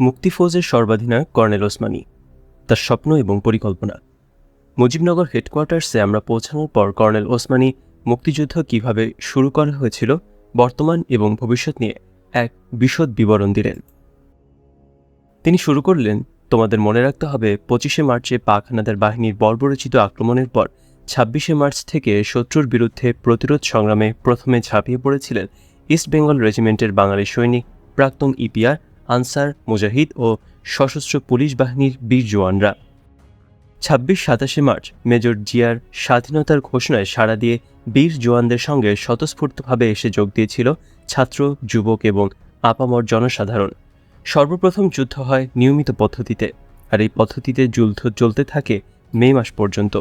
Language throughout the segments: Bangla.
মুক্তিফৌজের সর্বাধিনায়ক কর্নেল ওসমানী, তার স্বপ্ন এবং পরিকল্পনা। মুজিবনগর হেডকোয়ার্টার্সে আমরা পৌঁছানোর পর কর্নেল ওসমানী মুক্তিযুদ্ধ কীভাবে শুরু করা হয়েছিল, বর্তমান এবং ভবিষ্যৎ নিয়ে এক বিশদ বিবরণ দিলেন। তিনি শুরু করলেন, তোমাদের মনে রাখতে হবে, পঁচিশে মার্চে পাক হানাদার বাহিনীর বর্বরচিত আক্রমণের পর ছাব্বিশে মার্চ থেকে শত্রুর বিরুদ্ধে প্রতিরোধ সংগ্রামে প্রথমে ঝাঁপিয়ে পড়েছিলেন ইস্ট বেঙ্গল রেজিমেন্টের বাঙালি সৈনিক প্রাক্তন ইপিআর আনসার, মুজাহিদ ও সশস্ত্র পুলিশ বাহিনীর বীর জওয়ানরা। ছাব্বিশ সাতাশে মার্চ, মেজর জিয়ার স্বাধীনতার ঘোষণায় সাড়া দিয়ে বীর জওয়ানদের সঙ্গে স্বতঃস্ফূর্তভাবে এসে যোগ দিয়েছিল ছাত্র, যুবক এবং আপামর জনসাধারণ। সর্বপ্রথম যুদ্ধ হয় নিয়মিত পদ্ধতিতে, আর এই পদ্ধতিতে যুদ্ধ চলতে থাকে মে মাস পর্যন্ত।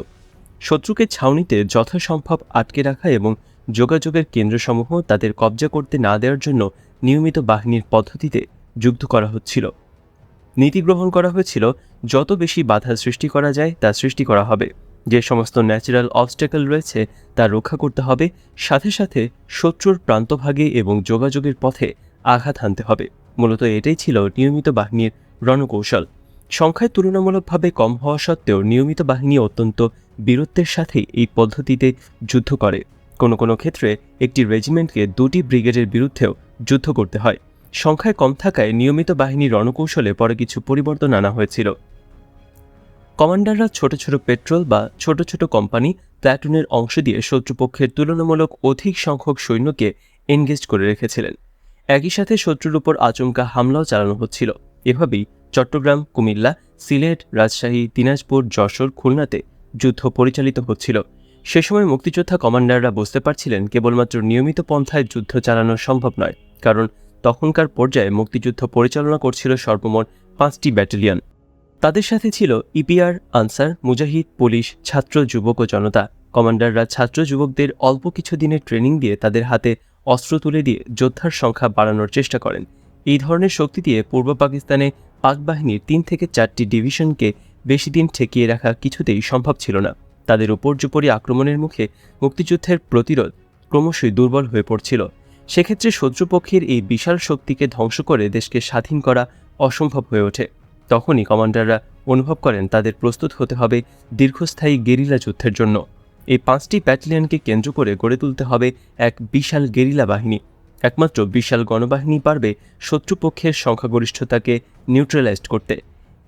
শত্রুকে ছাউনিতে যথাসম্ভব আটকে রাখা এবং যোগাযোগের কেন্দ্রসমূহ তাদের কবজা করতে না দেওয়ার জন্য নিয়মিত বাহিনীর পদ্ধতিতে যুদ্ধ করা হচ্ছিল। নীতি গ্রহণ করা হয়েছিল, যত বেশি বাধা সৃষ্টি করা যায়, তা সৃষ্টি করা হবে। যে সমস্ত ন্যাচারাল অবস্টেকল রয়েছে, তা রক্ষা করতে হবে, সাথে সাথে শত্রুর প্রান্তভাগে এবং যোগাযোগের পথে আঘাত হানতে হবে। মূলত এটাই ছিল নিয়মিত বাহিনীর রণকৌশল। সংখ্যায় তুলনামূলকভাবে কম হওয়া সত্ত্বেও নিয়মিত বাহিনী অত্যন্ত বীরত্বের সাথেই এই পদ্ধতিতে যুদ্ধ করে। কোনো কোনো ক্ষেত্রে একটি রেজিমেন্টকে দুটি ব্রিগেডের বিরুদ্ধেও যুদ্ধ করতে হয়। সংখ্যায় কম থাকায় নিয়মিত বাহিনীর রণকৌশলে পরে কিছু পরিবর্তন আনা হয়েছিল। কমান্ডাররা ছোট ছোট পেট্রোল বা ছোট ছোট কোম্পানি প্ল্যাটুনের অংশ দিয়ে শত্রুপক্ষের তুলনামূলক অধিক সংখ্যক সৈন্যকে এনগেজ করে রেখেছিলেন। একই সাথে শত্রুর উপর আচমকা হামলাও চালানো হচ্ছিল। এভাবেই চট্টগ্রাম, কুমিল্লা, সিলেট, রাজশাহী, দিনাজপুর, যশোর, খুলনাতে যুদ্ধ পরিচালিত হচ্ছিল। সে সময় মুক্তিযোদ্ধা কমান্ডাররা বুঝতে পারছিলেন কেবলমাত্র নিয়মিত পন্থায় যুদ্ধ চালানো সম্ভব নয়, কারণ তখনকার পর্যায়ে মুক্তিযুদ্ধ পরিচালনা করছিল সর্বমোট পাঁচটি ব্যাটালিয়ন। তাদের সাথে ছিল ইপিআর, আনসার, মুজাহিদ, পুলিশ, ছাত্র, যুবক ও জনতা। কমান্ডাররা ছাত্র যুবকদের অল্প কিছু দিনের ট্রেনিং দিয়ে তাদের হাতে অস্ত্র তুলে দিয়ে যোদ্ধার সংখ্যা বাড়ানোর চেষ্টা করেন। এই ধরনের শক্তি দিয়ে পূর্ব পাকিস্তানে পাক বাহিনীর তিন থেকে চারটি ডিভিশনকে বেশি দিন ঠেকিয়ে রাখা কিছুতেই সম্ভব ছিল না। তাদের উপর্যুপরি আক্রমণের মুখে মুক্তিযুদ্ধের প্রতিরোধ ক্রমশই দুর্বল হয়ে পড়ছিল। সেক্ষেত্রে শত্রুপক্ষের এই বিশাল শক্তিকে ধ্বংস করে দেশকে স্বাধীন করা অসম্ভব হয়ে ওঠে। তখনই কমান্ডাররা অনুভব করেন তাদের প্রস্তুত হতে হবে দীর্ঘস্থায়ী গেরিলা যুদ্ধের জন্য। এই পাঁচটি ব্যাটালিয়নকে কেন্দ্র করে গড়ে তুলতে হবে এক বিশাল গেরিলা বাহিনী। একমাত্র বিশাল গণবাহিনী পারবে শত্রুপক্ষের সংখ্যাগরিষ্ঠতাকে নিউট্রালাইজড করতে।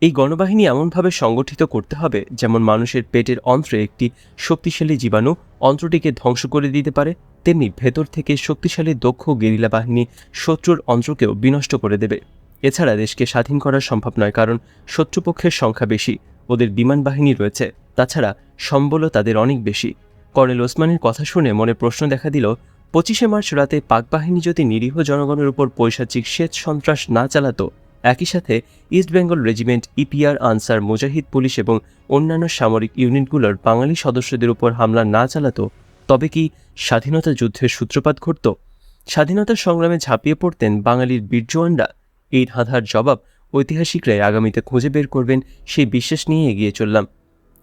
এই গণবাহিনী এমনভাবে সংগঠিত করতে হবে যেমন মানুষের পেটের অন্ত্রে একটি শক্তিশালী জীবাণু অন্ত্রটিকে ধ্বংস করে দিতে পারে তেমনি ভেতর থেকে শক্তিশালী দক্ষ গেরিলা বাহিনী শত্রুর অন্ত্রকেও বিনষ্ট করে দেবে। এছাড়া দেশকে স্বাধীন করা সম্ভব নয়, কারণ শত্রুপক্ষের সংখ্যা বেশি, ওদের বিমান বাহিনী রয়েছে। তাছাড়া সম্বলও তাদের অনেক বেশি। কর্নেল ওসমানের কথা শুনে মনে প্রশ্ন দেখা দিল, পঁচিশে মার্চ রাতে পাক বাহিনী যদি নিরীহ জনগণের উপর পৈশাচিক সেচ সন্ত্রাস না চালাতো, একই সাথে ইস্টবেঙ্গল রেজিমেন্ট ইপিআর, আনসার, মুজাহিদ পুলিশ এবং অন্যান্য সামরিক ইউনিটগুলোর বাঙালি সদস্যদের উপর হামলা না চালাতো তবে কি স্বাধীনতা যুদ্ধের সূত্রপাত ঘটত? স্বাধীনতার সংগ্রামে ঝাঁপিয়ে পড়তেন বাঙালির বীরজওয়ানরা এই ধাঁধার জবাব ঐতিহাসিকরাই আগামীতে খুঁজে বের করবেন সেই বিশ্বাস নিয়ে এগিয়ে চললাম।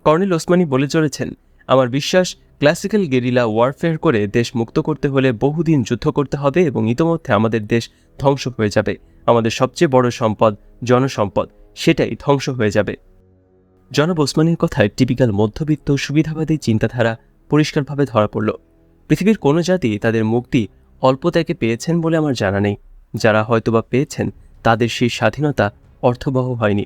কর্নেল ওসমানী বলে চলেছেন, আমার বিশ্বাস ক্লাসিক্যাল গেরিলা ওয়ারফেয়ার করে দেশ মুক্ত করতে হলে বহুদিন যুদ্ধ করতে হবে এবং ইতোমধ্যে আমাদের দেশ ধ্বংস হয়ে যাবে। আমাদের সবচেয়ে বড় সম্পদ জনসম্পদ, সেটাই ধ্বংস হয়ে যাবে। জনাব ওসমানীর কথায় টিপিক্যাল মধ্যবিত্ত সুবিধাবাদী চিন্তাধারা পরিষ্কারভাবে ধরা পড়ল। পৃথিবীর কোনো জাতি তাদের মুক্তি অল্প ত্যাগে পেয়েছেন বলে আমার জানা নেই। যারা হয়তোবা পেয়েছেন, তাদের সেই স্বাধীনতা অর্থবহ হয়নি।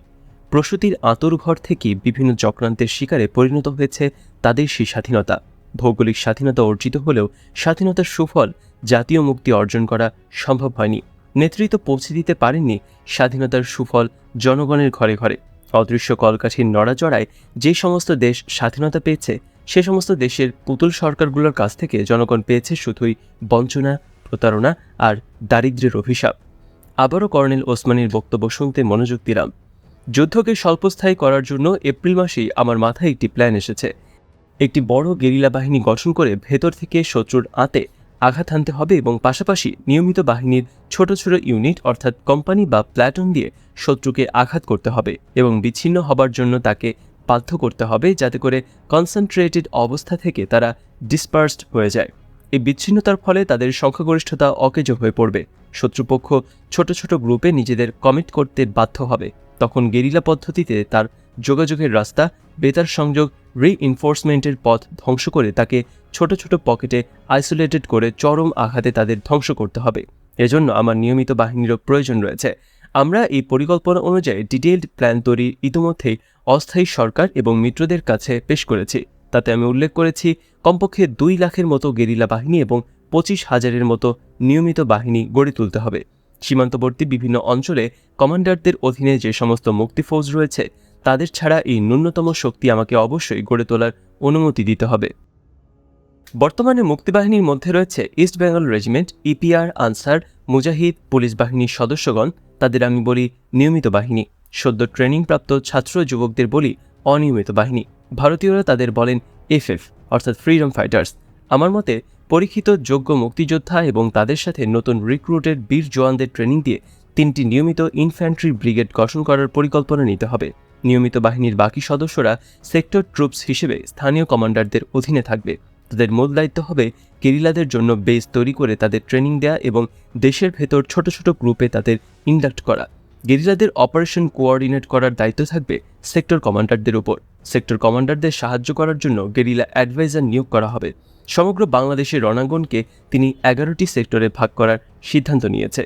প্রসূতির আঁতর ঘর থেকে বিভিন্ন চক্রান্তের শিকারে পরিণত হয়েছে তাদের সেই স্বাধীনতা। ভৌগোলিক স্বাধীনতা অর্জিত হলেও স্বাধীনতার সুফল, জাতীয় মুক্তি অর্জন করা সম্ভব হয়নি। নেতৃত্ব পৌঁছে দিতে পারেননি স্বাধীনতার সুফল জনগণের ঘরে ঘরে। অদৃশ্য কলকাঠির নড়াচড়ায় যে সমস্ত দেশ স্বাধীনতা পেয়েছে সে সমস্ত দেশের পুতুল সরকারগুলোর কাছ থেকে জনগণ পেয়েছে শুধুই বঞ্চনা, প্রতারণা আর দারিদ্র্যের অভিশাপ। আবারও কর্নেল ওসমানীর বক্তব্য শুনতে মনোযোগ দিলাম। যুদ্ধকে স্বল্পস্থায়ী করার জন্য এপ্রিল মাসেই আমার মাথায় একটি প্ল্যান এসেছে। একটি বড় গেরিলা বাহিনী গঠন করে ভেতর থেকে শত্রুর আঁতে আঘাত হানতে হবে এবং পাশাপাশি নিয়মিত বাহিনীর ছোট ছোট ইউনিট অর্থাৎ কোম্পানি বা প্ল্যাটন দিয়ে শত্রুকে আঘাত করতে হবে এবং বিচ্ছিন্ন হবার জন্য তাকে বাধ্য করতে হবে যাতে করে কনসেন্ট্রেটেড অবস্থা থেকে তারা ডিসপার্সড হয়ে যায়। এই বিচ্ছিন্নতার ফলে তাদের সংখ্যাগরিষ্ঠতা অকেজ হয়ে পড়বে। শত্রুপক্ষ ছোট ছোট গ্রুপে নিজেদের কমিট করতে বাধ্য হবে। তখন গেরিলা পদ্ধতিতে তার যোগাযোগের রাস্তা, বেতার সংযোগ রিইনফোর্সমেন্টের পথ ধ্বংস করে তাকে ছোট ছোট পকেটে আইসোলেটেড করে চরম আঘাতে তাদের ধ্বংস করতে হবে। এজন্য আমার নিয়মিত বাহিনীরও প্রয়োজন রয়েছে। আমরা এই পরিকল্পনা অনুযায়ী ডিটেইলড প্ল্যান তৈরি ইতিমধ্যেই অস্থায়ী সরকার এবং মিত্রদের কাছে পেশ করেছি। তাতে আমি উল্লেখ করেছি, কমপক্ষে দুই লাখের মতো গেরিলা বাহিনী এবং পঁচিশ হাজারের মতো নিয়মিত বাহিনী গড়ে তুলতে হবে। সীমান্তবর্তী বিভিন্ন অঞ্চলে কমান্ডারদের অধীনে যে সমস্ত মুক্তি ফৌজ রয়েছে, তাদের ছাড়া এই ন্যূনতম শক্তি আমাকে অবশ্যই গড়ে তোলার অনুমতি দিতে হবে। বর্তমানে মুক্তিবাহিনীর মধ্যে রয়েছে east Bengal regiment, EPR, Ansar, মুজাহিদ, পুলিশ বাহিনীর সদস্যগণ, তাদের আমি বলি নিয়মিত বাহিনী। সদ্য ট্রেনিংপ্রাপ্ত ছাত্র যুবকদের বলি অনিয়মিত বাহিনী। ভারতীয়রা তাদের বলেন এফএফ, অর্থাৎ ফ্রিডম ফাইটার্স। আমার মতে, পরীক্ষিত যোগ্য মুক্তিযোদ্ধা এবং তাদের সাথে নতুন রিক্রুটেড বীর জওয়ানদের ট্রেনিং দিয়ে তিনটি নিয়মিত ইনফ্যান্ট্রি ব্রিগেড গঠন করার পরিকল্পনা নিতে হবে। নিয়মিত বাহিনীর বাকি সদস্যরা সেক্টর ট্রুপস হিসেবে স্থানীয় কমান্ডারদের অধীনে থাকবে। তাদের মূল দায়িত্ব হবে কেরিলাদের জন্য বেস তৈরি করে তাদের ট্রেনিং দেয়া এবং দেশের ভেতর ছোট ছোট গ্রুপে তাদের ইন্ডাক্ট করা। গেরিলাদের অপারেশন কোঅর্ডিনেট করার দায়িত্ব থাকবে সেক্টর কমান্ডারদের উপর। সেক্টর কমান্ডারদের সাহায্য করার জন্য গেরিলা অ্যাডভাইজার নিয়োগ করা হবে। সমগ্র বাংলাদেশের রণাঙ্গনকে তিনি এগারোটি সেক্টরে ভাগ করার সিদ্ধান্ত নিয়েছে।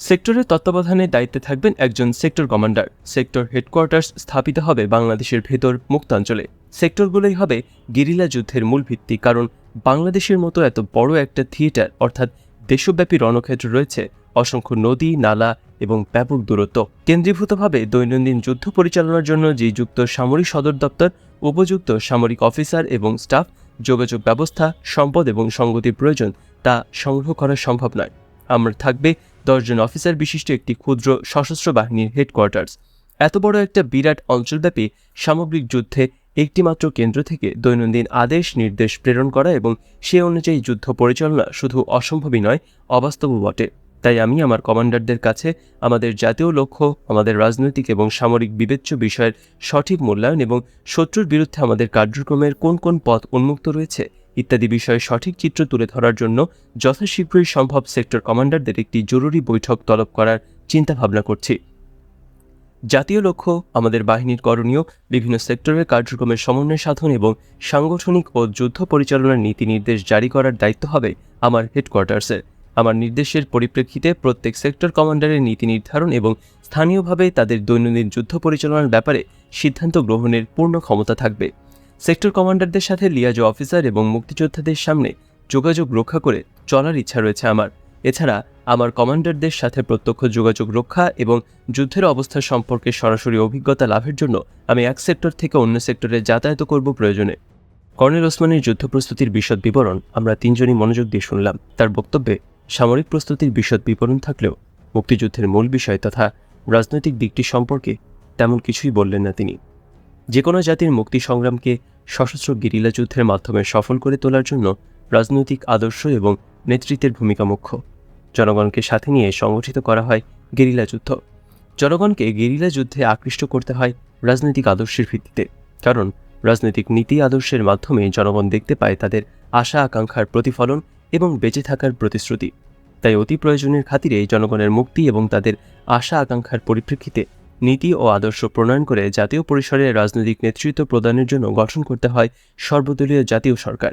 সেক্টরের তত্ত্বাবধানে দায়িত্বে থাকবেন একজন সেক্টর কমান্ডার। সেক্টর হেডকোয়ার্টার্স স্থাপিত হবে বাংলাদেশের ভেতর মুক্তাঞ্চলে। সেক্টরগুলোই হবে গেরিলা যুদ্ধের মূল ভিত্তি, কারণ বাংলাদেশের মতো এত বড় একটা থিয়েটার, অর্থাৎ দেশব্যাপী রণক্ষেত্র রয়েছে, অসংখ্য নদী, নালা এবং ব্যাপক দূরত্ব। কেন্দ্রীভূতভাবে দৈনন্দিন যুদ্ধ পরিচালনার জন্য যে যুক্ত সামরিক সদর দপ্তর, উপযুক্ত সামরিক অফিসার এবং স্টাফ, যোগাযোগ ব্যবস্থা, সম্পদ এবং সঙ্গতির প্রয়োজন, তা সংগ্রহ করা সম্ভব নয়। আমরা থাকবে দশজন অফিসার বিশিষ্ট একটি ক্ষুদ্র সশস্ত্র বাহিনীর হেডকোয়ার্টার্স এত বড় একটা বিরাট অঞ্চলব্যাপী সামগ্রিক যুদ্ধে একটিমাত্র কেন্দ্র থেকে দৈনন্দিন আদেশ, নির্দেশ প্রেরণ করা এবং সে অনুযায়ী যুদ্ধ পরিচালনা শুধু অসম্ভবই নয়, অবাস্তবও বটে। তাই আমি আমার কমান্ডারদের কাছে আমাদের জাতীয় লক্ষ্য, আমাদের রাজনৈতিক এবং সামরিক বিবেচ্য বিষয়ের সঠিক মূল্যায়ন এবং শত্রুর বিরুদ্ধে আমাদের কার্যক্রমের কোন কোন পথ উন্মুক্ত রয়েছে ইত্যাদি বিষয়ে সঠিক চিত্র তুলে ধরার জন্য যথাশীঘ্রই সম্ভব সেক্টর কমান্ডারদের একটি জরুরি বৈঠক তলব করার চিন্তাভাবনা করছি। জাতীয় লক্ষ্য, আমাদের বাহিনীর করণীয়, বিভিন্ন সেক্টরের কার্যক্রমের সমন্বয় সাধন এবং সাংগঠনিক ও যুদ্ধ পরিচালনার নীতি নির্দেশ জারি করার দায়িত্ব হবে আমার হেডকোয়ার্টার্সের আমার নির্দেশের পরিপ্রেক্ষিতে প্রত্যেক সেক্টর কমান্ডারের নীতি নির্ধারণ এবং স্থানীয়ভাবে তাদের দৈনন্দিন যুদ্ধ পরিচালনার ব্যাপারে সিদ্ধান্ত গ্রহণের পূর্ণ ক্ষমতা থাকবে। সেক্টর কমান্ডারদের সাথে লিয়াজো অফিসার এবং মুক্তিযোদ্ধাদের সামনে যোগাযোগ রক্ষা করে চলার ইচ্ছা রয়েছে আমার। এছাড়া, আমার কমান্ডারদের সাথে প্রত্যক্ষ যোগাযোগ রক্ষা এবং যুদ্ধের অবস্থা সম্পর্কে সরাসরি অভিজ্ঞতা লাভের জন্য আমি এক সেক্টর থেকে অন্য সেক্টরে যাতায়াত করব প্রয়োজনে। কর্নেল ওসমানের যুদ্ধ প্রস্তুতির বিশদ বিবরণ আমরা তিনজনই মনোযোগ দিয়ে শুনলাম। তার বক্তব্যে সামরিক প্রস্তুতির বিশদ বিবরণ থাকলেও মুক্তিযুদ্ধের মূল বিষয় তথা রাজনৈতিক দিকটি সম্পর্কে তেমন কিছুই বললেন না তিনি। যে কোনো জাতির মুক্তি সংগ্রামকে সশস্ত্র গেরিলা যুদ্ধের মাধ্যমে সফল করে তোলার জন্য রাজনৈতিক আদর্শ এবং নেতৃত্বের ভূমিকা মুখ্য। জনগণকে সাথে নিয়ে সংগঠিত করা হয় গেরিলা যুদ্ধ। জনগণকে গেরিলা যুদ্ধে আকৃষ্ট করতে হয় রাজনৈতিক আদর্শের ভিত্তিতে। কারণ রাজনৈতিক নীতি আদর্শের মাধ্যমে জনগণ দেখতে পায় তাদের আশা, আকাঙ্ক্ষার প্রতিফলন এবং বেঁচে থাকার প্রতিশ্রুতি। তাই অতি প্রয়োজনের খাতিরে জনগণের মুক্তি এবং তাদের আশা, আকাঙ্ক্ষার পরিপ্রেক্ষিতে নীতি ও আদর্শ প্রণয়ন করে জাতীয় পরিসরে রাজনৈতিক নেতৃত্ব প্রদানের জন্য গঠন করতে হয় সর্বদলীয় জাতীয় সরকার।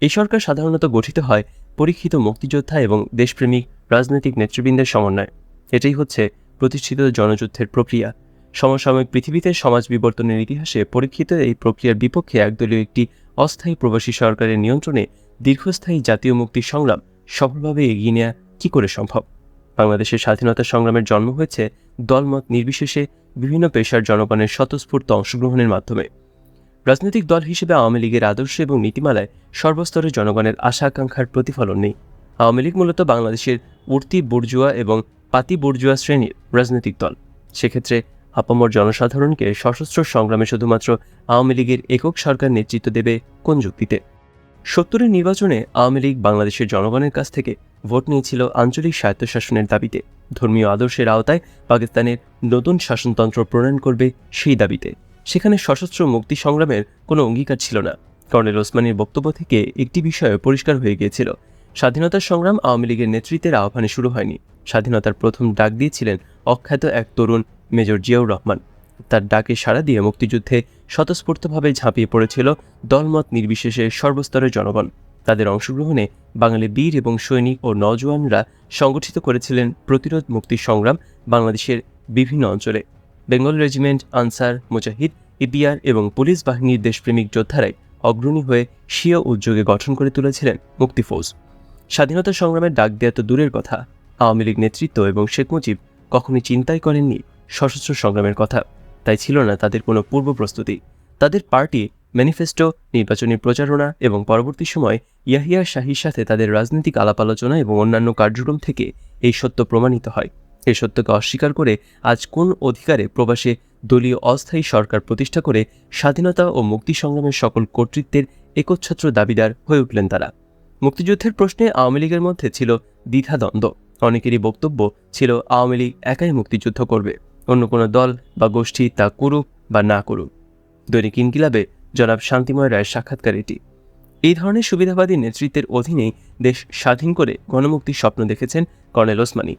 এই সরকার সাধারণত গঠিত হয় পরীক্ষিত মুক্তিযোদ্ধা এবং দেশপ্রেমিক রাজনৈতিক নেতৃবৃন্দের সমন্বয়। এটাই হচ্ছে প্রতিষ্ঠিত জনযুদ্ধের প্রক্রিয়া। সমসাময়িক পৃথিবীতে সমাজ বিবর্তনের ইতিহাসে পরীক্ষিত এই প্রক্রিয়ার বিপক্ষে একদলীয় একটি অস্থায়ী প্রবাসী সরকারের নিয়ন্ত্রণে দীর্ঘস্থায়ী জাতীয় মুক্তি সংগ্রাম সফলভাবে এগিয়ে নেওয়া কী করে সম্ভব? বাংলাদেশের স্বাধীনতা সংগ্রামের জন্ম হয়েছে দলমত নির্বিশেষে বিভিন্ন পেশার জনগণের স্বতঃস্ফূর্ত অংশগ্রহণের মাধ্যমে। রাজনৈতিক দল হিসেবে আওয়ামী লীগের আদর্শ এবং নীতিমালায় সর্বস্তরের জনগণের আশা আকাঙ্ক্ষার প্রতিফলন নেই। আওয়ামী লীগ মূলত বাংলাদেশের উর্তি বুর্জুয়া এবং পাতি বুর্জুয়া শ্রেণির রাজনৈতিক দল। সেক্ষেত্রে আপামর জনসাধারণকে সশস্ত্র সংগ্রামে শুধুমাত্র আওয়ামী লীগের একক সরকার নেতৃত্ব দেবে কোন যুক্তিতে? সত্তরের নির্বাচনে আওয়ামী লীগ বাংলাদেশের জনগণের কাছ থেকে ভোট নিয়েছিল আঞ্চলিক স্বায়ত্তশাসনের দাবিতে। ধর্মীয় আদর্শের আওতায় পাকিস্তানের নতুন শাসনতন্ত্র প্রণয়ন করবে সেই দাবিতে। সেখানে সশস্ত্র মুক্তি সংগ্রামের কোনো অঙ্গীকার ছিল না। কর্নেল ওসমানীর বক্তব্য থেকে একটি বিষয় পরিষ্কার হয়ে গিয়েছিল। স্বাধীনতার সংগ্রাম আওয়ামী লীগের নেতৃত্বের আহ্বানে শুরু হয়নি। স্বাধীনতার প্রথম ডাক দিয়েছিলেন অখ্যাত এক তরুণ মেজর জিয়াউর রহমান। তার ডাকে সাড়া দিয়ে মুক্তিযুদ্ধে স্বতঃস্ফূর্তভাবে ঝাঁপিয়ে পড়েছিল দলমত নির্বিশেষে সর্বস্তরের জনগণ। তাদের অংশগ্রহণে বাঙালি বীর এবং সৈনিক ও নওজোয়ানরা সংগঠিত করেছিলেন প্রতিরোধ মুক্তি সংগ্রাম বাংলাদেশের বিভিন্ন অঞ্চলে। বেঙ্গল রেজিমেন্ট, আনসার, মুজাহিদ, ইপিআর এবং পুলিশ বাহিনীর দেশপ্রেমিক যোদ্ধারাই অগ্রণী হয়ে স্বীয় উদ্যোগে গঠন করে তুলেছিলেন মুক্তি ফৌজ। স্বাধীনতা সংগ্রামের ডাক দেওয়া তো দূরের কথা। আওয়ামী লীগ নেতৃত্ব এবং শেখ মুজিব কখনোই চিন্তাই করেননি সশস্ত্র সংগ্রামের কথা। তাই ছিল না তাদের কোনো পূর্ব প্রস্তুতি। তাদের পার্টি, ম্যানিফেস্টো, নির্বাচনী প্রচারণা এবং পরবর্তী সময় ইয়াহিয়া শাহির সাথে তাদের রাজনৈতিক আলাপ আলোচনা এবং অন্যান্য কার্যক্রম থেকে এই সত্য প্রমাণিত হয়। এই সত্যকে অস্বীকার করে আজ কোন অধিকারে প্রবাসে দলীয় অস্থায়ী সরকার প্রতিষ্ঠা করে স্বাধীনতা ও মুক্তি সংগ্রামের সকল কর্তৃত্বের একচ্ছত্র দাবিদার হয়ে উঠলেন তারা। মুক্তিযুদ্ধের প্রশ্নে আওয়ামী লীগের মধ্যে ছিল দ্বিধাদ্বন্দ্ব। অনেকেরই বক্তব্য ছিল, আওয়ামী লীগ একাই মুক্তিযুদ্ধ করবে। অন্য কোনো দল বা গোষ্ঠী তা করুক বা না করুক। দৈনিক ইনকিলাবে জনাব শান্তিময় রায়ের সাক্ষাৎকার এটি এই ধরনের সুবিধাবাদী নেতৃত্বের অধীনেই দেশ স্বাধীন করে গণমুক্তির স্বপ্ন দেখেছেন কর্নেল ওসমানী।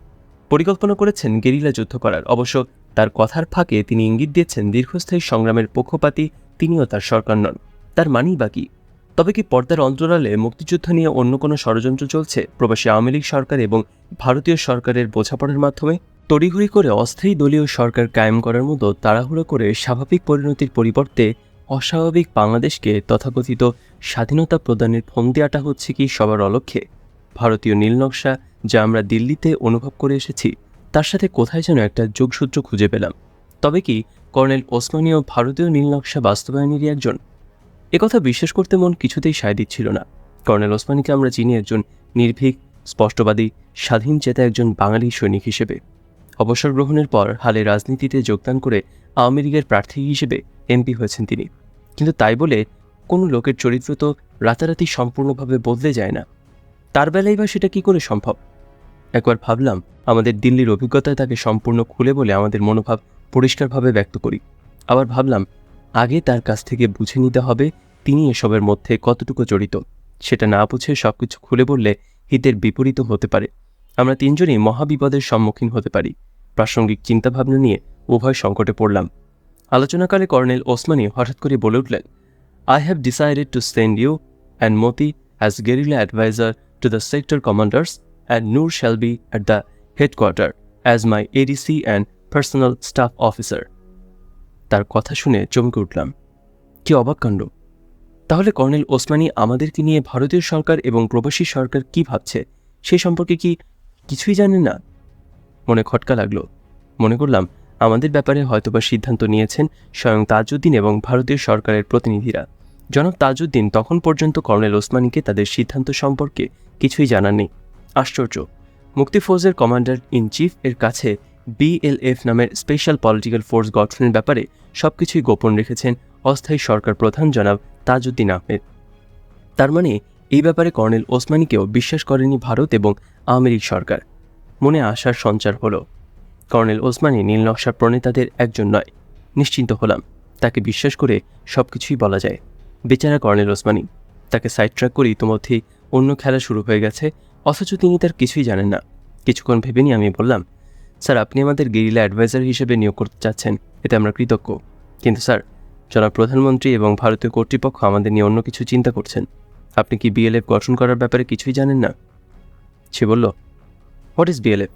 পরিকল্পনা করেছেন গেরিলা যুদ্ধ করার। অবশ্য তার কথার ফাঁকে তিনি ইঙ্গিত দিয়েছেন দীর্ঘস্থায়ী সংগ্রামের পক্ষপাতী তিনিও তার সরকার নন। তার মানেই বাকি তবে কি পর্দার অন্তরালে মুক্তিযুদ্ধ নিয়ে অন্য কোনো ষড়যন্ত্র চলছে প্রবাসী আওয়ামী লীগ সরকার এবং ভারতীয় সরকারের বোঝাপড়ার মাধ্যমে? তড়িঘড়ি করে অস্থায়ী দলীয় সরকার কায়েম করার মতো তাড়াহুড়ো করে স্বাভাবিক পরিণতির পরিবর্তে অস্বাভাবিক বাংলাদেশকে তথাকথিত স্বাধীনতা প্রদানের ফন্দি আটা হচ্ছে কি সবার অলক্ষ্যে? ভারতীয় নীলনকশা যা আমরা দিল্লিতে অনুভব করে এসেছি, তার সাথে কোথায় যেন একটা যোগসূত্র খুঁজে পেলাম। তবে কি কর্নেল ওসমানীয় ভারতীয় নীলনকশা বাস্তবায়নেরই একজন? একথা বিশ্বাস করতে মন কিছুতেই সায় দিচ্ছিল না। কর্নেল ওসমানীকে আমরা চিনি একজন নির্ভীক, স্পষ্টবাদী, স্বাধীন চেতা একজন বাঙালি সৈনিক হিসেবে। অবসর গ্রহণের পর হালে রাজনীতিতে যোগদান করে আওয়ামী লীগের প্রার্থী হিসেবে এমপি হয়েছেন তিনি। কিন্তু তাই বলে কোনো লোকের চরিত্র তো রাতারাতি সম্পূর্ণভাবে বদলে যায় না। তার বেলায় বা সেটা কি করে সম্ভব? একবার ভাবলাম আমাদের দিল্লির অভিজ্ঞতায় তাকে সম্পূর্ণ খুলে বলে আমাদের মনোভাব পরিষ্কারভাবে ব্যক্ত করি। আবার ভাবলাম আগে তার কাছ থেকে বুঝে নিতে হবে তিনি এসবের মধ্যে কতটুকু জড়িত। সেটা না বুঝে সবকিছু খুলে বললে হিতের বিপরীত হতে পারে। আমরা তিনজনই মহাবিপদের সম্মুখীন হতে পারি। প্রাসঙ্গিক চিন্তাভাবনা নিয়ে উভয় সংকটে পড়লাম। আলোচনাকালে কর্নেল ওসমানী হঠাৎ করে বলে উঠলেন I have decided to send you and Moti as guerrilla adviser to the sector commanders and Noor shall be at the headquarter as my ADC and personal staff officer তার কথা শুনে চমকে উঠলাম। কি অবাক কাণ্ড। তাহলে কর্নেল ওসমানী আমাদেরকে নিয়ে ভারতীয় সরকার এবং প্রবাসী সরকার কি ভাবছে? সে সম্পর্কে কি কিছুই জানেন না। মনে খটকা লাগল। মনে করলাম, আমাদের ব্যাপারে হয়তোবা সিদ্ধান্ত নিয়েছেন স্বয়ং তাজউদ্দিন এবং ভারতীয় সরকারের প্রতিনিধিরা। জনাব তাজউদ্দিন, তখন পর্যন্ত কর্নেল ওসমানীকে তাদের সিদ্ধান্ত সম্পর্কে কিছুই জানাননি আশ্চর্য। মুক্তি ফৌজের কমান্ডার ইন চিফ এর কাছে বিএলএফ নামের স্পেশাল পলিটিক্যাল ফোর্স গঠনের ব্যাপারে সবকিছুই গোপন রেখেছেন অস্থায়ী সরকার প্রধান জনাব তাজউদ্দিন আহমেদ। তার মানে এই ব্যাপারে কর্নেল ওসমানীকেও বিশ্বাস করেনি ভারত এবং আমেরিক সরকার। মনে আশার সঞ্চার হলো। কর্নেল ওসমানী নীল নকশার প্রণেতাদের একজন নয়, নিশ্চিন্ত হলাম। তাকে বিশ্বাস করে সব কিছুই বলা যায়। বেচারা কর্নেল ওসমানী, তাকে সাইড ট্র্যাক করে ইতিমধ্যেই অন্য খেলা শুরু হয়ে গেছে, অথচ তিনি তার কিছুই জানেন না। কিছুক্ষণ ভেবে নিয়ে আমি বললাম, স্যার, আপনি আমাদের গেরিলা অ্যাডভাইজার হিসেবে নিয়োগ করতে চাচ্ছেন, এতে আমরা কৃতজ্ঞ। কিন্তু স্যার, জনাব প্রধানমন্ত্রী এবং ভারতীয় কর্তৃপক্ষ আমাদের নিয়ে অন্য কিছু চিন্তা করছেন। আপনি কি বিএলএফ গঠন করার ব্যাপারে কিছুই জানেন না? সে বলল what is BLF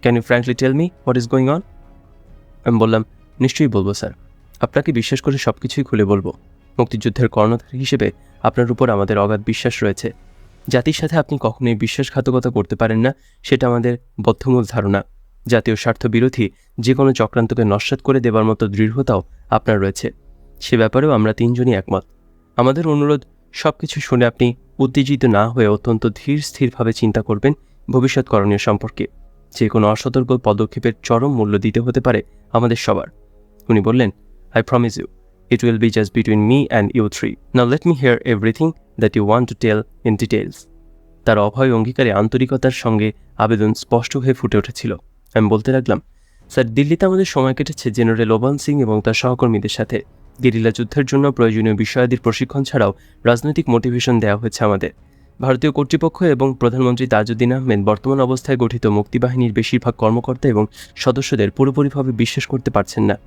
can you frankly tell me what is going on আমি বললাম, নিশ্চয়ই বলব, স্যার। আপনাকে বিশ্বাস করে সব কিছুই খুলে বলব। মুক্তিযুদ্ধের কর্ণধার হিসেবে আপনার উপর আমাদের অগাধ বিশ্বাস রয়েছে। জাতির সাথে আপনি কখনোই বিশ্বাসঘাতকতা করতে পারেন না, সেটা আমাদের বদ্ধমূল ধারণা। জাতীয় স্বার্থ বিরোধী যে কোনো চক্রান্তকে নস্বাত করে দেবার মতো দৃঢ়তাও আপনার রয়েছে। সে ব্যাপারেও আমরা তিনজনই একমত। আমাদের অনুরোধ সব কিছু শুনে আপনি উত্তেজিত না হয়ে অত্যন্ত ধীর স্থিরভাবে চিন্তা করবেন ভবিষ্যৎ করণীয় সম্পর্কে। যে কোনো অসতর্ক পদক্ষেপের চরম মূল্য দিতে হতে পারে আমাদের সবার। উনি বললেন I promise you it will be just between me and you three now let me hear everything that you want to tell in details তার অভয় অঙ্গীকারে আন্তরিকতার সঙ্গে আবেদন স্পষ্ট হয়ে ফুটে উঠেছিল। আমি বলতে লাগলাম, স্যার, দিল্লিতে আমাদের সময় কেটেছে জেনারেল ওবান সিং এবং তার সহকর্মীদের সাথে। গেরিলা যুদ্ধের জন্য প্রয়োজনীয় বিষয়াদির প্রশিক্ষণ ছাড়াও রাজনৈতিক মোটিভেশন দেওয়া হয়েছে আমাদের। ভারতীয় কর্তৃপক্ষ এবং প্রধানমন্ত্রী তাজউদ্দিন আহমেদ বর্তমান অবস্থায় গঠিত মুক্তিবাহিনীর বেশিরভাগ কর্মকর্তা এবং সদস্যদের পুরোপুরিভাবে বিশ্বাস করতে পারছেন না।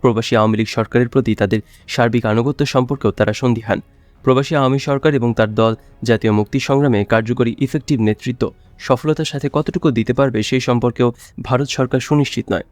প্রবাসী আওয়ামী লীগ সরকারের প্রতি তাদের সার্বিক আনুগত্য সম্পর্কেও তারা সন্দিহান। প্রবাসী আওয়ামী সরকার এবং তার দল জাতীয় মুক্তি সংগ্রামে কার্যকরী ইফেক্টিভ নেতৃত্ব সফলতার সাথে কতটুকু দিতে পারবে সেই সম্পর্কেও ভারত সরকার সুনিশ্চিত নয়।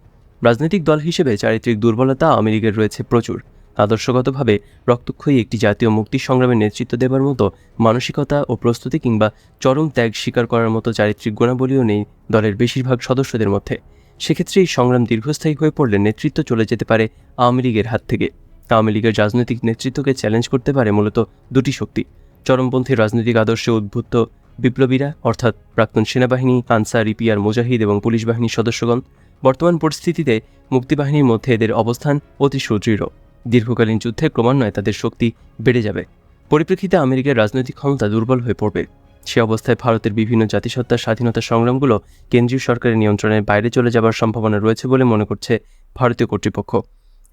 রাজনৈতিক দল হিসেবে চারিত্রিক দুর্বলতা আওয়ামী লীগের রয়েছে প্রচুর। আদর্শগতভাবে রক্তক্ষয়ী একটি জাতীয় মুক্তি সংগ্রামে নেতৃত্ব দেবার মতো মানসিকতা ও প্রস্তুতি কিংবা চরম ত্যাগ স্বীকার করার মতো চারিত্রিক গুণাবলীও নেই দলের বেশিরভাগ সদস্যদের মধ্যে। সেক্ষেত্রে এই সংগ্রাম দীর্ঘস্থায়ী হয়ে পড়লে নেতৃত্ব চলে যেতে পারে আওয়ামী লীগের হাত থেকে। আওয়ামী লীগের রাজনৈতিক নেতৃত্বকে চ্যালেঞ্জ করতে পারে মূলত দুটি শক্তি। চরমপন্থী রাজনৈতিক আদর্শে উদ্বুদ্ধ বিপ্লবীরা, অর্থাৎ প্রাক্তন সেনাবাহিনী, আনসার ইপিআর মুজাহিদ এবং পুলিশ বাহিনীর সদস্যগণ বর্তমান পরিস্থিতিতে মুক্তিবাহিনীর মধ্যে এদের অবস্থান অতি সুদৃঢ়। দীর্ঘকালীন যুদ্ধে ক্রমান্বয়ে তাদের শক্তি বেড়ে যাবে। পরিপ্রেক্ষিতে আমেরিকার রাজনৈতিক ক্ষমতা দুর্বল হয়ে পড়বে। সে অবস্থায় ভারতের বিভিন্ন জাতিসত্তার স্বাধীনতা সংগ্রামগুলো কেন্দ্রীয় সরকারের নিয়ন্ত্রণের বাইরে চলে যাবার সম্ভাবনা রয়েছে বলে মনে করছে ভারতীয় কর্তৃপক্ষ।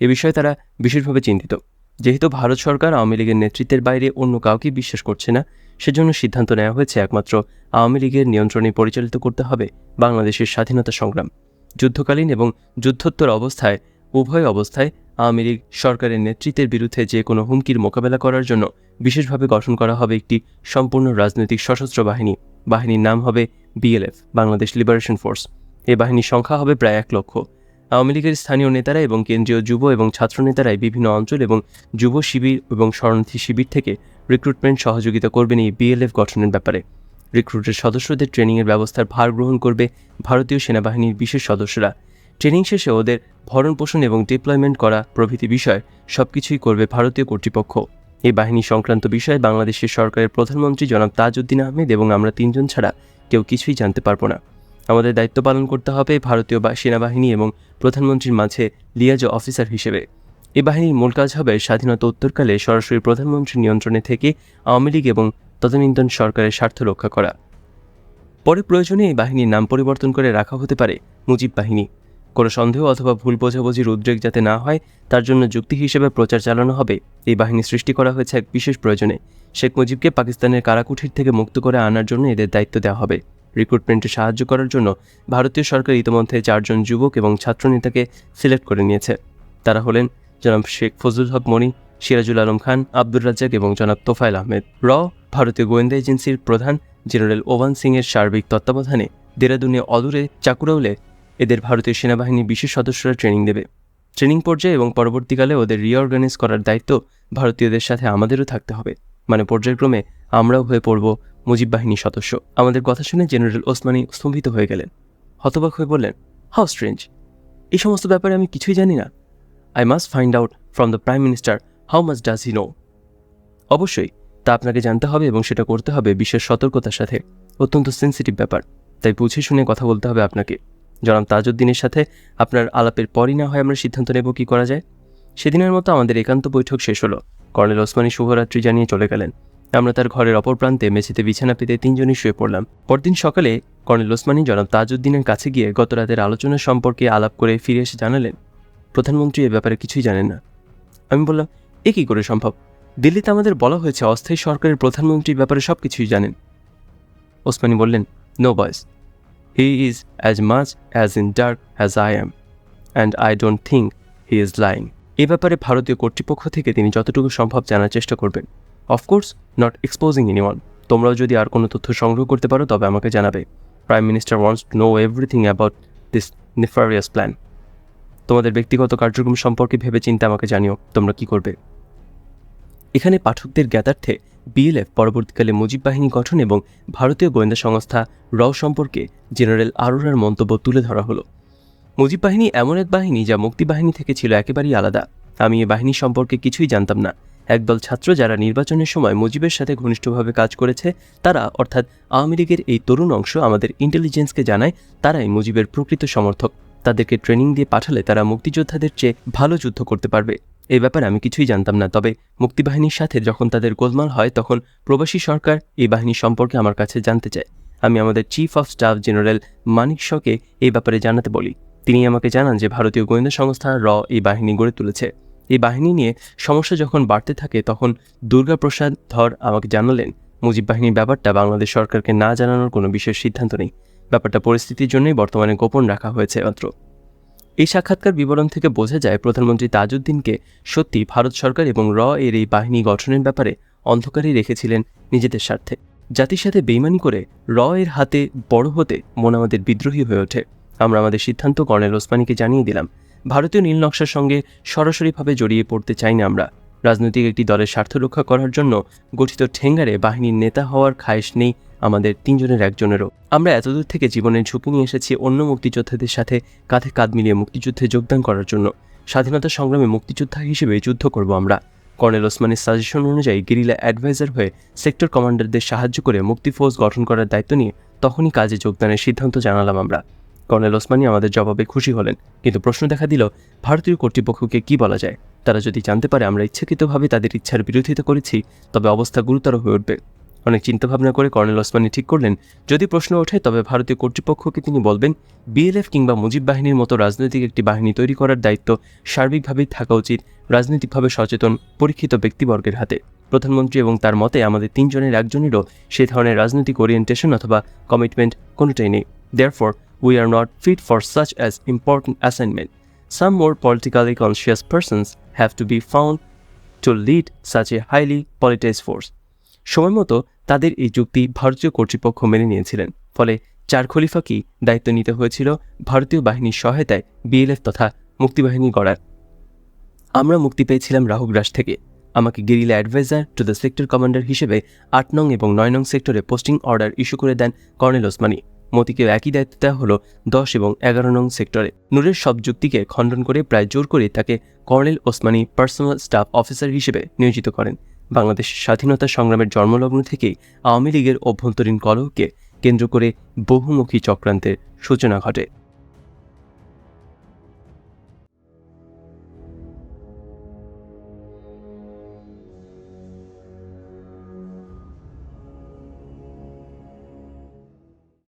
এ বিষয়ে তারা বিশেষভাবে চিন্তিত। যেহেতু ভারত সরকার আওয়ামী লীগের নেতৃত্বের বাইরে অন্য কাউকে বিশ্বাস করছে না, সেজন্য সিদ্ধান্ত নেওয়া হয়েছে একমাত্র আওয়ামী লীগের নিয়ন্ত্রণে পরিচালিত করতে হবে বাংলাদেশের স্বাধীনতা সংগ্রাম। যুদ্ধকালীন এবং যুদ্ধোত্তর অবস্থায়, উভয় অবস্থায় আওয়ামী লীগ সরকারের নেতৃত্বের বিরুদ্ধে যে কোনো হুমকির মোকাবেলা করার জন্য বিশেষভাবে গঠন করা হবে একটি সম্পূর্ণ রাজনৈতিক সশস্ত্র বাহিনী। বাহিনীর নাম হবে বিএলএফ বাংলাদেশ লিবারেশন ফোর্স এ বাহিনীর সংখ্যা হবে প্রায় এক লক্ষ। আওয়ামী লীগের স্থানীয় নেতারা এবং কেন্দ্রীয় যুব এবং ছাত্র নেতারাই বিভিন্ন অঞ্চল এবং যুব শিবির এবং শরণার্থী শিবির থেকে রিক্রুটমেন্ট সহযোগিতা করবেন এই বিএলএফ গঠনের ব্যাপারে। রিক্রুটের সদস্যদের ট্রেনিংয়ের ব্যবস্থার ভার গ্রহণ করবে ভারতীয় সেনাবাহিনীর বিশেষ সদস্যরা। ট্রেনিং শেষে ওদের ভরণ পোষণ এবং ডিপ্লয়মেন্ট করা প্রভৃতি বিষয় সবকিছুই করবে ভারতীয় কর্তৃপক্ষ। এই বাহিনী সংক্রান্ত বিষয়ে বাংলাদেশের সরকারের প্রধানমন্ত্রী জনাব তাজউদ্দিন আহমেদ এবং আমরা তিনজন ছাড়া কেউ কিছুই জানতে পারব না। আমাদের দায়িত্ব পালন করতে হবে ভারতীয় সেনাবাহিনী এবং প্রধানমন্ত্রীর মাঝে লিয়াজ অফিসার হিসেবে। এই বাহিনীর মূল কাজ হবে স্বাধীনতা উত্তরকালে সরাসরি প্রধানমন্ত্রীর নিয়ন্ত্রণে থেকে আওয়ামী লীগ এবং তদানীন্তন সরকারের স্বার্থ রক্ষা করা। পরে প্রয়োজনে এই বাহিনীর নাম পরিবর্তন করে রাখা হতে পারে মুজিব বাহিনী। কোনো সন্দেহ অথবা ভুল বোঝাবুঝির উদ্রেক যাতে না হয়, তার জন্য যুক্তি হিসেবে প্রচার চালানো হবে। এই বাহিনী সৃষ্টি করা হয়েছে এক বিশেষ প্রয়োজনে। শেখ মুজিবকে পাকিস্তানের কারাকুঠির থেকে মুক্ত করে আনার জন্য এদের দায়িত্ব দেওয়া হবে। রিক্রুটমেন্টে সাহায্য করার জন্য ভারতীয় সরকার ইতিমধ্যে চারজন যুবক এবং ছাত্রনেতাকে সিলেক্ট করে নিয়েছে। তারা হলেন জনাব শেখ ফজলুল হক মনি, সিরাজুল আলম খান, আব্দুর রাজ্জাক এবং জনাব তোফায়েল আহমেদ। র ভারতীয় গোয়েন্দা এজেন্সির প্রধান জেনারেল ওভান সিংয়ের সার্বিক তত্ত্বাবধানে দেরাদুনে অদূরে চাকুরাউলে এদের ভারতীয় সেনাবাহিনী বিশেষ সদস্যরা ট্রেনিং দেবে। ট্রেনিং পর্যায়ে এবং পরবর্তীকালে ওদের রিঅর্গানাইজ করার দায়িত্ব ভারতীয়দের সাথে আমাদেরও থাকতে হবে। মানে পর্যায়ক্রমে আমরাও হয়ে পড়ব মুজিব বাহিনীর সদস্য। আমাদের কথা শুনে জেনারেল ওসমানী স্তম্ভিত হয়ে গেলেন। হতবাক হয়ে বললেন হাউ স্ট্রেঞ্জ, এই সমস্ত ব্যাপারে আমি কিছুই জানি না। I must find out from the prime minister how much does he know অবশ্যই তা আপনাকে জানতে হবে এবং সেটা করতে হবে বিশেষ সতর্কতার সাথে। অত্যন্ত সেন্সিটিভ ব্যাপার। তাই বুঝে শুনে কথা বলতে হবে আপনাকে। জনাব তাজউদ্দিনের সাথে আপনার আলাপের পরই না হয় আমরা সিদ্ধান্ত নেব কি করা যায়। সেদিনের মতো আমাদের একান্ত বৈঠক শেষ হলো। কর্নেল ওসমানী শুভরাত্রি জানিয়ে চলে গেলেন। আমরা তার ঘরের অপর প্রান্তে মেঝেতে বিছানা পেতে তিনজনই শুয়ে পড়লাম। পরদিন সকালে কর্নেল ওসমানী জনাব তাজউদ্দিনের কাছে গিয়ে গত রাতের আলোচনা সম্পর্কে আলাপ করে ফিরে এসে জানালেন, প্রধানমন্ত্রী এ ব্যাপারে কিছুই জানেন না। আমি বললাম, এ কী করে সম্ভব? দিল্লিতে আমাদের বলা হয়েছে, অস্থায়ী সরকারের প্রধানমন্ত্রীর ব্যাপারে সব কিছুই জানেন। ওসমানী বললেন no boys he is as much as in dark as I am and I don't think he is lying এ ব্যাপারে ভারতীয় কর্তৃপক্ষ থেকে তিনি যতটুকু সম্ভব জানার চেষ্টা করবেন। অফকোর্স নট এক্সপোজিং এনিওয়ান তোমরাও যদি আর কোনো তথ্য সংগ্রহ করতে পারো, তবে আমাকে জানাবে। Prime minister wants to know everything about this nefarious plan তোমাদের ব্যক্তিগত কার্যক্রম সম্পর্কে ভেবে চিন্তা আমাকে জানিও, তোমরা কি করবে। এখানে পাঠকদের জ্ঞাতার্থে বিএলএফ পরবর্তীকালে মুজিব বাহিনী গঠন এবং ভারতীয় গোয়েন্দা সংস্থা র সম্পর্কে জেনারেল আরোরার মন্তব্য তুলে ধরা হলো। মুজিব বাহিনী এমন এক বাহিনী যা মুক্তি বাহিনী থেকে ছিল একেবারেই আলাদা। আমি এ বাহিনী সম্পর্কে কিছুই জানতাম না। একদল ছাত্র যারা নির্বাচনের সময় মুজিবের সাথে ঘনিষ্ঠভাবে কাজ করেছে, তারা অর্থাৎ আওয়ামী লীগের এই তরুণ অংশ আমাদের ইন্টেলিজেন্সকে জানায়, তারাই মুজিবের প্রকৃত সমর্থক। তাদেরকে ট্রেনিং দিয়ে পাঠালে তারা মুক্তিযোদ্ধাদের চেয়ে ভালো যুদ্ধ করতে পারবে। এই ব্যাপারে আমি কিছুই জানতাম না। তবে মুক্তিবাহিনীর সাথে যখন তাদের গোলমাল হয়, তখন প্রবাসী সরকার এই বাহিনী সম্পর্কে আমার কাছে জানতে চায়। আমি আমাদের চিফ অফ স্টাফ জেনারেল মানিক শকে এই ব্যাপারে জানাতে বলি। তিনি আমাকে জানান যে, ভারতীয় গোয়েন্দা সংস্থা র এই বাহিনী গড়ে তুলেছে। এই বাহিনী নিয়ে সমস্যা যখন বাড়তে থাকে, তখন দুর্গাপ্রসাদ ধর আমাকে জানালেন, মুজিব বাহিনীর ব্যাপারটা বাংলাদেশ সরকারকে না জানানোর কোনো বিশেষ সিদ্ধান্ত নেই। ব্যাপারটা পরিস্থিতির জন্যই বর্তমানে গোপন রাখা হয়েছে মাত্র। এই সাক্ষাৎকার বিবরণ থেকে বোঝা যায় প্রধানমন্ত্রী তাজউদ্দিনকে সত্যি ভারত সরকার এবং র এর এই বাহিনী গঠনের ব্যাপারে অন্ধকারই রেখেছিলেন নিজেদের স্বার্থে। জাতির সাথে বেইমানি করে র এর হাতে বড় হতে মন আমাদের বিদ্রোহী হয়ে ওঠে। আমরা আমাদের সিদ্ধান্ত কর্নেল ওসমানীকে জানিয়ে দিলাম, ভারতীয় নীল নকশার সঙ্গে সরাসরিভাবে জড়িয়ে পড়তে চাই না আমরা। রাজনৈতিক একটি দলের স্বার্থ রক্ষা করার জন্য গঠিত ঠেঙ্গারে বাহিনীর নেতা হওয়ার খায়েশ নেই আমাদের তিনজনের একজনেরও। আমরা এতদূর থেকে জীবনের ঝুঁকি নিয়ে এসেছি অন্য মুক্তিযোদ্ধাদের সাথে কাঁধে কাঁধ মিলিয়ে মুক্তিযুদ্ধে যোগদান করার জন্য। স্বাধীনতা সংগ্রামে মুক্তিযোদ্ধা হিসেবে যুদ্ধ করব আমরা। কর্নেল ওসমানের সাজেশন অনুযায়ী গেরিলা অ্যাডভাইজার হয়ে সেক্টর কমান্ডারদের সাহায্য করে মুক্তি ফোর্স গঠন করার দায়িত্ব নিয়ে তখনই কাজে যোগদানের সিদ্ধান্ত জানালাম আমরা। কর্নেল ওসমানী আমাদের জবাবে খুশি হলেন, কিন্তু প্রশ্ন দেখা দিল, ভারতীয় কর্তৃপক্ষকে কি বলা যায়? তারা যদি জানতে পারে, আমরা ইচ্ছাকৃতভাবে তাদের ইচ্ছার বিরোধিতা করেছি, তবে অবস্থা গুরুতর হয়ে উঠবে। অনেক চিন্তাভাবনা করে কর্নেল ওসমানী ঠিক করলেন। যদি প্রশ্ন ওঠে, তবে ভারতীয় কর্তৃপক্ষকে তিনি বলবেন, বিএলএফ কিংবা মুজিব বাহিনীর মতো রাজনৈতিক একটি বাহিনী তৈরি করার দায়িত্ব সার্বিকভাবেই থাকা উচিত, রাজনৈতিকভাবে সচেতন, পরীক্ষিত ব্যক্তিবর্গের হাতে। প্রধানমন্ত্রী এবং তার মতে, আমাদের তিনজনের একজনেরও সে ধরনের রাজনৈতিক ওরিয়েন্টেশন অথবা কমিটমেন্ট কোনোটাই নেই। Therefore we are not fit for such as important assignment Some more politically conscious persons have to be found to lead such a highly politicized force. সময় মতো তাদের এই যুক্তি ভারতীয় কর্তৃপক্ষ মেনে নিয়েছিলেন। ফলে চার খলিফাকেই দায়িত্ব নিতে হয়েছিল ভারতীয় বাহিনীর সহায়তায় বিএলএফ তথা মুক্তিবাহিনী গড়ার? আমরা মুক্তি পেয়েছিলাম রাহুগ্রাস থেকে। আমাকে guerrilla adviser to the sector commander হিসেবে আট নং এবং নয় নং সেক্টরে পোস্টিং অর্ডার ইস্যু করে দেন কর্নেল ওসমানী। মতিকে একই দায়িত্ব দেওয়া হলো দশ এবং এগারো নং সেক্টরে। নূরের সব যুক্তিকে খণ্ডন করে প্রায় জোর করে তাকে colonel Osmani personal staff officer হিসেবে নিয়োজিত করেন। বাংলাদেশ স্বাধীনতা সংগ্রামের জন্মলগ্ন থেকেই আওয়ামী লীগের অভ্যন্তরীণ কলহকে কেন্দ্র করে বহুমুখী চক্রান্তের সূচনা ঘটে।